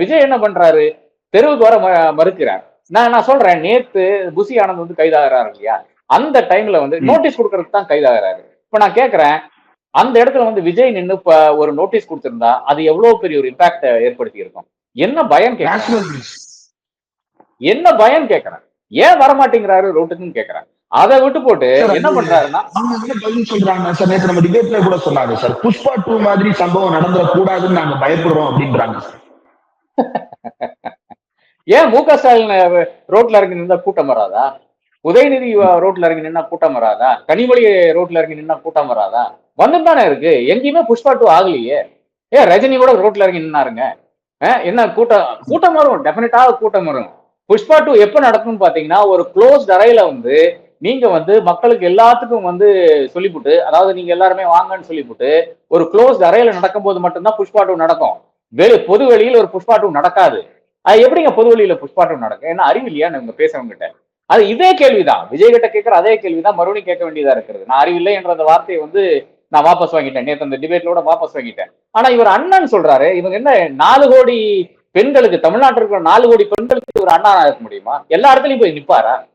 விஜய் என்ன பண்றாரு? தெருவுக்கு வர மறுக்கிறார். நான் நான் சொல்றேன் நேத்து புசி ஆனந்த் வந்து கைதாகிறாரு இல்லையா? அந்த டைம்ல வந்து. நோட்டீஸ் கொடுக்கறதுக்கு தான் கைதாகிறாரு. இப்ப நான் கேக்குறேன் அந்த இடத்துல வந்து விஜய் நின்னு இப்ப ஒரு நோட்டீஸ் கொடுத்திருந்தா அது எவ்வளவு பெரிய ஒரு இம்பாக்ட் ஏற்படுத்தி இருக்கும் என்ன பயம் நேஷனல் என்ன பயம் கேக்குறேன்? ஏன் வரமாட்டேங்கிறாரு ரோட்டுக்குன்னு கேக்குறேன். அதை விட்டு போட்டு என்ன பண்றாருன்னா சொல்றாங்க? சார் நேற்று நம்ம டிபேட்ல கூட சொன்னாங்க சார். புஷ்பா டூ மாதிரி சம்பவம் நடந்துட கூடாதுன்னு நாங்க பயப்படுறோம் அப்படின்றாங்க. ஏன் மு க ஸ்டாலின் ரோட்ல இறங்கி நின்னா கூட்டம் வராதா? உதயநிதி ரோட்ல இறங்கி நின்னா கூட்டம் வராதா? கனிமொழி ரோட்ல இறங்கி நின்னா கூட்டம் வராதா? வந்துட்டு தானே இருக்கு. எங்கேயுமே புஷ்பா டூ ஆகலையே. ஏன் ரஜினி கூட ரோட்ல இறங்கி நின்னாருங்க? என்ன கூட்டம்? கூட்டம் வரும். டெஃபினட்டா கூட்டம் வரும். புஷ்பா டூ எப்ப நடக்கும்னு பாத்தீங்கன்னா ஒரு க்ளோஸ் அறையில வந்து நீங்க வந்து மக்களுக்கு எல்லாத்துக்கும் வந்து சொல்லிவிட்டு அதாவது நீங்க எல்லாருமே வாங்கன்னு சொல்லிவிட்டு ஒரு க்ளோஸ் அறையில நடக்கும்போது மட்டும்தான் புஷ்பா டூ நடக்கும். வெளி பொது வழியில் ஒரு புஷ்பாட்டம் நடக்காது. அது எப்படிங்க பொது வழியில புஷ்பாட்டம் நடக்கும்? ஏன்னா அறிவு இல்லையா? இவங்க பேசவங்க கிட்ட அது இதே கேள்விதான். விஜய் கிட்ட கேட்கிற அதே கேள்விதான் மறுபடியும் கேட்க வேண்டியதா இருக்கிறது. நான் அறிவில்லை என்ற அந்த வார்த்தையை வந்து நான் வாபஸ் வாங்கிட்டேன். நேற்று அந்த டிபேட்லோட வாபஸ் வாங்கிட்டேன். ஆனா இவர் அண்ணன் சொல்றாரு இவங்க என்ன நாலு கோடி பெண்களுக்கு தமிழ்நாட்டில் இருக்கிற நாலு கோடி பெண்களுக்கு ஒரு அண்ணா இருக்க முடியுமா? எல்லா இடத்துலயும் போய் நிப்பாரா?